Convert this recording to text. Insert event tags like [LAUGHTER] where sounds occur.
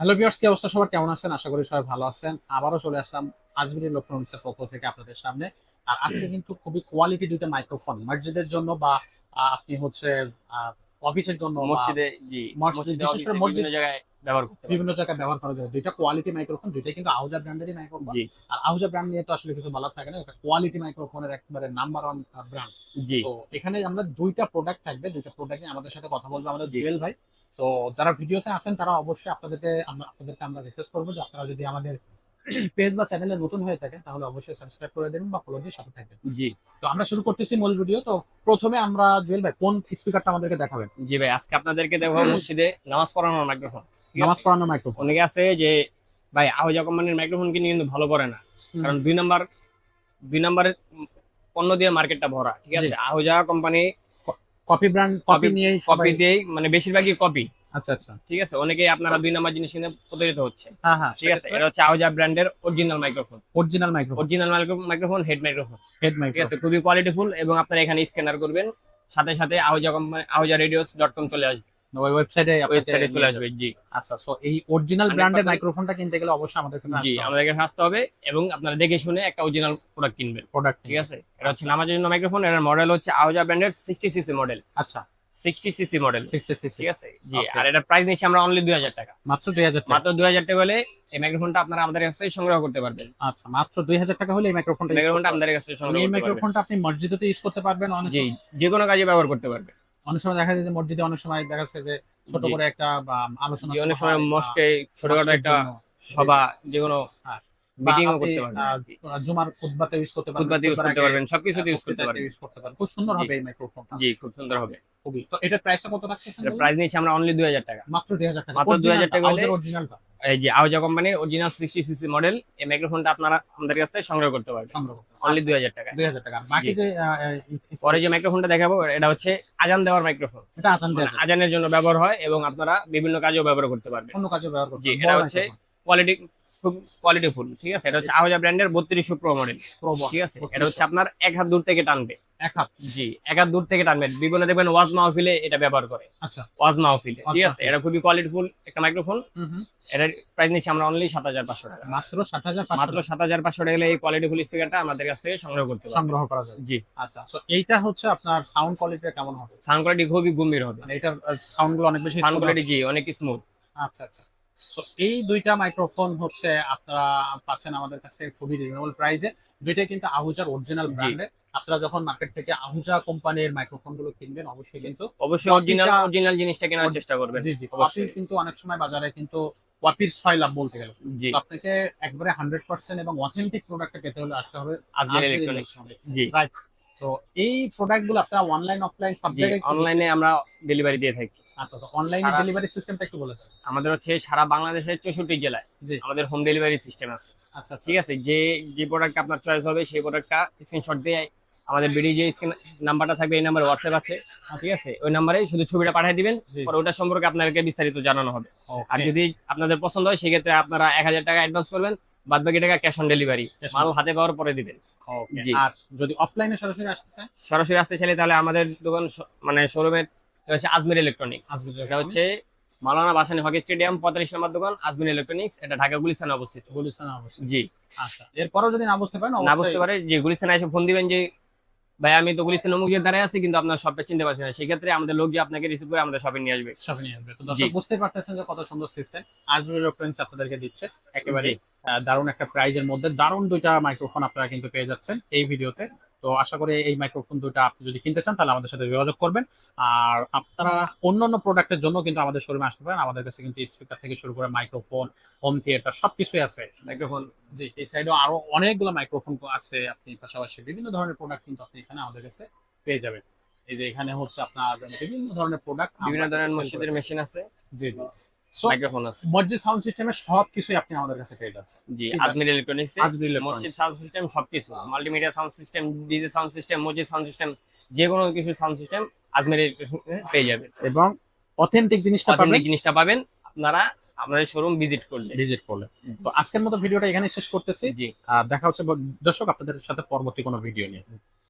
Hello viewers কি অবস্থা? সবার কেমন আছেন? আশা করি সবাই ভালো আছেন। আবারও চলে আসলাম আজমিরি ইলেকট্রনিক্সের পক্ষ থেকে আপনাদের সামনে। আর আজকে কিন্তু খুবই কোয়ালিটি দুটো মাইক্রোফোন মসজিদের জন্য বা আপনি হচ্ছে অফিসের জন্য মসজিদে জি মসজিদে বিশেষ করে মসজিদ- জায়গায় ব্যবহার করতে। বিভিন্ন জায়গায় ব্যবহার করা যায়। দুইটা কোয়ালিটি মাইক্রোফোন দুইটাই কিন্তু আহুজা ব্র্যান্ডেরই মাইক্রোফোন জি। আর আহুজা ব্র্যান্ড নিয়ে তো আসলে কিছু বলার থাকে না এটা কোয়ালিটি মাইক্রোফোনের একেবারে নাম্বার ওয়ান ব্র্যান্ড জি। তো এখানে আমরা দুইটা প্রোডাক্ট থাকবে দুইটা প্রোডাক্ট নিয়ে আমাদের সাথে কথা বলব আমাদের। জুয়েল ভাই। তো যারা ভিডিওতে আছেন তারা অবশ্যই আপনাদেরকে আমরা আপনাদেরকে আমরা রিকোয়েস্ট করব যে আপনারা যদি আমাদের [CLEARS THROAT] পেজ বা চ্যানেলে নতুন হয়ে থাকেন তাহলে অবশ্যই সাবস্ক্রাইব করে দেবেন বা ফলো দিয়ে সাথে থাকবেন। জি। তো আমরা শুরু করতেছি মূল ভিডিও তো প্রথমে আমরা জুয়েল ভাই কোন স্পিকারটা আমাদেরকে দেখাবেন? জি ভাই আজকে আপনাদেরকে দেখো মসজিদে নামাজ পড়ানোর মাইক্রোফোন নামাজ আছে? পড়ানো মাইক্রোফোন অনেকে আছে যে ভাই আহজা কোম্পানির মাইক্রোফোন কিনে কিন্তু ভালো করে না। কারণ দুই নাম্বার দুই নাম্বারের পণ্য দিয়ে মার্কেটটা ভরা ঠিক আছে। Ahuja company copy brand copy নিয়ে কপি দিয়েই মানে বেশিরভাগই কপি আচ্ছা আচ্ছা। ঠিক আছে? অনেকেই আপনারা দুই নাম্বার জিনিস কিনে প্রতারিত হচ্ছে। হ্যাঁ হ্যাঁ ঠিক আছে? এটা হচ্ছে আহজা ব্র্যান্ডের original microphone original microphone original microphone head microphone head microphone ঠিক আছে? খুবই কোয়ালিটিফুল এবং আপনারা এখানে স্ক্যানার করবেন। সাথে সাথে Ahuja company Ahuja radios dot com চলে আসবে। ওই ওয়েবসাইটে ওয়েবসাইটে চলে আসবে জি। আচ্ছা সো এই অরিজিনাল ব্র্যান্ডের মাইক্রোফোনটা কিনতে গেলে অবশ্যই আমাদের কাছে জি আমাদেরকে আসতে হবে এবং আপনারা দেখে শুনে একটা অরিজিনাল প্রোডাক্ট কিনবেন। প্রোডাক্ট ঠিক আছে? এটা হচ্ছে জন্য মাইক্রোফোন এর মডেল হচ্ছে আওজা ব্র্যান্ডের সিক্সটি সিসি মডেল আচ্ছা। সিক্সটি সিসি মডেল 66 ঠিক আছে? জি আর এটা প্রাইস নিচ্ছি আমরা অনলি দুই হাজার টাকা। মাত্র 2000 টাকা। মাত্র দুই হাজার টাকা হলে এই মাইক্রোফোনটা আপনারা আমাদের কাছ থেকে সংগ্রহ করতে পারবেন। আচ্ছা মাত্র 2000 টাকা হলে এই মাইক্রোফোনটা use মাইক্রোফোনটা আমাদের কাছ থেকে সংগ্রহ এই মাইক্রোফোনটা আপনি ইউজ করতে পারবেন অনেক জি যে কোনো কাজে ব্যবহার করতে পারবেন। অনেক সময় দেখা যায় যে মসজিদে অনেক সময় দেখা যাচ্ছে যে ছোট করে একটা আলোচনা অনেক সময় মস্কে ছোটখাটো একটা সভা যে কোনো হ্যাঁ। মিটিংও করতে পারবেন জুমার খুতবাতে ইউজ করতে পারবেন খুতবাতে ইউজ করতে আগে, পারবেন সবকিছুতে ইউজ করতে পারবেন। ইউজ করতে পারবেন। খুব সুন্দর হবে এই মাইক্রোফোনটা জি খুব সুন্দর হবে। খুবই। তো এটার প্রাইসটা কত রাখছেন এটা প্রাইস আমরা অনলি দুই হাজার টাকা। মাত্র 2000 টাকা। মাত্র 2000 টাকা হলে- অরিজিনালটা এই যে আওজা কোম্পানির অরিজিনাল সিক্সটি সিসি মডেল এই মাইক্রোফোনটা আপনারা আমাদের কাছ থেকে সংগ্রহ করতে পারবেন। অনলি দুই হাজার টাকা। 2000 টাকা। বাকি যে পরে যে মাইক্রোফোনটা দেখাবো এটা হচ্ছে আজান দেওয়ার মাইক্রোফোন এটা মানে আজানের জন্য ব্যবহার হয় এবং আপনারা বিভিন্ন কাজেও ব্যবহার করতে পারবেন। অন্য কাজে ব্যবহার করতে জি। এটা হচ্ছে কোয়ালিটি খুব কোয়ালিটিফুল ঠিক আছে? এটা হচ্ছে আওজা ব্র্যান্ডের বত্রিশশো প্রো মডেল ঠিক আছে? এটা হচ্ছে আপনার এক হাত দূর থেকে টানবে। এক হাত। জি এক হাত দূর থেকে টানবে বিভিন্ন দেখবেন ওয়াজ মাহফিলে এটা ব্যবহার করে। আচ্ছা। ওয়াজ মাহফিলে ঠিক আছে? এটা খুবই কোয়ালিটিফুল একটা মাইক্রোফোন এটার প্রাইস নিচ্ছি আমরা অনলি সাত হাজার পাঁচশো টাকা। মাত্র ষাট হাজার মাত্র সাত হাজার পাঁচশো টাকা এই কোয়ালিটিফুল স্পিকারটা আমাদের কাছ থেকে সংগ্রহ করতে সংগ্রহ করা যায় জি। আচ্ছা তো এইটা হচ্ছে আপনার সাউন্ড কোয়ালিটি কেমন হবে? সাউন্ড কোয়ালিটি খুবই গম্ভীর হবে। মানে এটার সাউন্ডগুলো অনেক বেশি সাউন্ড কোয়ালিটি জি অনেক স্মুথ আচ্ছা আচ্ছা। এই দুইটা মাইক্রোফোন হচ্ছে আপনারা পাচ্ছেন আমাদের কাছ থেকে খুবই রিজনেবল প্রাইসে দুইটাই কিন্তু আহুজার অরিজিনাল ব্র্যান্ডের আপনারা যখন মার্কেট থেকে আহুজা কোম্পানির মাইক্রোফোনগুলো কিনবেন অবশ্যই কিন্তু অবশ্যই অরিজিনাল অরিজিনাল জিনিসটা কেনার চেষ্টা করবেন। জি জি অবশ্যই। কিন্তু অনেক সময় বাজারে কিন্তু কপির ছয় লাভ বলতে গেলে। আপনাকে একবারে হান্ড্রেড পার্সেন্ট এবং অথেন্টিক প্রোডাক্টটা পেতে হলে আসতে হবে আজমের ইলেকট্রনিক্স জি। রাইট তো এই প্রোডাক্টগুলো আপনারা অনলাইন অফলাইন সব জায়গায় অনলাইনে আমরা ডেলিভারি দিয়ে থাকি। আচ্ছা অনলাইনে ডেলিভারি সিস্টেমটা একটু বলে দেন। আমাদের হচ্ছে সারা বাংলাদেশের চৌষট্টি জেলায় আমাদের হোম ডেলিভারি সিস্টেম আছে। আচ্ছা আচ্ছা। ঠিক আছে? যে যে প্রোডাক্ট আপনার চয়েস হবে সেই প্রোডাক্টটা স্ক্রিনশট দিয়ে আমাদের বিডি যে স্ক্রিন নাম্বারটা থাকবে এই নাম্বারে হোয়াটসঅ্যাপ আছে ঠিক আছে? ওই নাম্বারে শুধু ছবিটা পাঠিয়ে দিবেন পরে ওটা সম্পর্কে আপনাদেরকে বিস্তারিত জানানো হবে। আর যদি আপনাদের পছন্দ হয় সেক্ষেত্রে আপনারা এক হাজার টাকা অ্যাডভান্স করবেন বাদ বাকি টাকা ক্যাশ অন ডেলিভারি মাল হাতে পাওয়ার পরে দিবেন। আর যদি অফলাইনে সরাসরি আসতে চান? সরাসরি আসতে চাইলে তাহলে আমাদের দোকান মানে শোরুমের হচ্ছে আজমির ইলেকট্রনিক্স এটা হচ্ছে মালানা বাসানি হকি স্টেডিয়াম পঁয়তাল্লিশ নম্বর দোকান আজমির ইলেকট্রনিক্স এটা ঢাকা গুলিস্তানে অবস্থিত। গুলিস্তান অবশ্যই জি। আচ্ছা এরপরও যদি না বুঝতে পারেন না বুঝতে পারে যে গুলিস্তানে এসে ফোন দিবেন যে ভাই আমি তো গুলিস্তান অমুক যে দাঁড়ায় আছি কিন্তু আপনার শপটা চিনতে পারছি না। সেক্ষেত্রে আমাদের লোক যে আপনাকে রিসিভ করে আমাদের শপে নিয়ে আসবে। সবই নিয়ে আসবে। তো দর্শক বুঝতে পারতেছেন যে কত সুন্দর সিস্টেম আজমির ইলেকট্রনিক্স আপনাদেরকে দিচ্ছে। একেবারে দারুণ একটা প্রাইজের মধ্যে। দারুণ দুইটা মাইক্রোফোন আপনারা কিন্তু পেয়ে যাচ্ছেন এই ভিডিওতে তো আশা করি এই মাইক্রোফোন দুটো আপনি যদি কিনতে চান তাহলে আমাদের সাথে যোগাযোগ করবেন। আর আপনারা অন্যান্য প্রোডাক্টের জন্য কিন্তু আমাদের শোরুমে আসতে পারেন। আমাদের কাছে কিন্তু স্পিকার থেকে শুরু করে মাইক্রোফোন হোম থিয়েটার সবকিছুই আছে। মাইক্রোফোন জি এই সাইডেও আরও অনেকগুলো মাইক্রোফোন আছে আপনি পাশাপাশি। বিভিন্ন ধরনের প্রোডাক্ট কিন্তু আপনি এখানে আমাদের কাছে পেয়ে যাবেন। এই যে এখানে হচ্ছে আপনার বিভিন্ন ধরনের প্রোডাক্ট বিভিন্ন ধরনের মসজিদের মেশিন আছে। জি জি। মাইক্রোফোন আছে। মসজিদ সাউন্ড সিস্টেমের সব আপনি আমাদের কাছে পেয়ে যাচ্ছেন। জি আজমির ইলেকট্রনিক্স আজমির মসজিদ সাউন্ড সিস্টেম সবকিছু। Multimedia sound system DJ sound system মসজিদ সাউন্ড সিস্টেম যে কোনো কিছু সাউন্ড সিস্টেম আজমির পেয়ে যাবেন। এবং অথেন্টিক জিনিসটা পাবেন। জিনিসটা পাবেন আপনারা আপনাদের শোরুম ভিজিট করলে। ভিজিট করলে। তো আজকের মতো ভিডিওটা এখানে শেষ করতেছি। জি। আর দেখা হচ্ছে দর্শক আপনাদের সাথে পরবর্তী কোনো ভিডিও নিয়ে।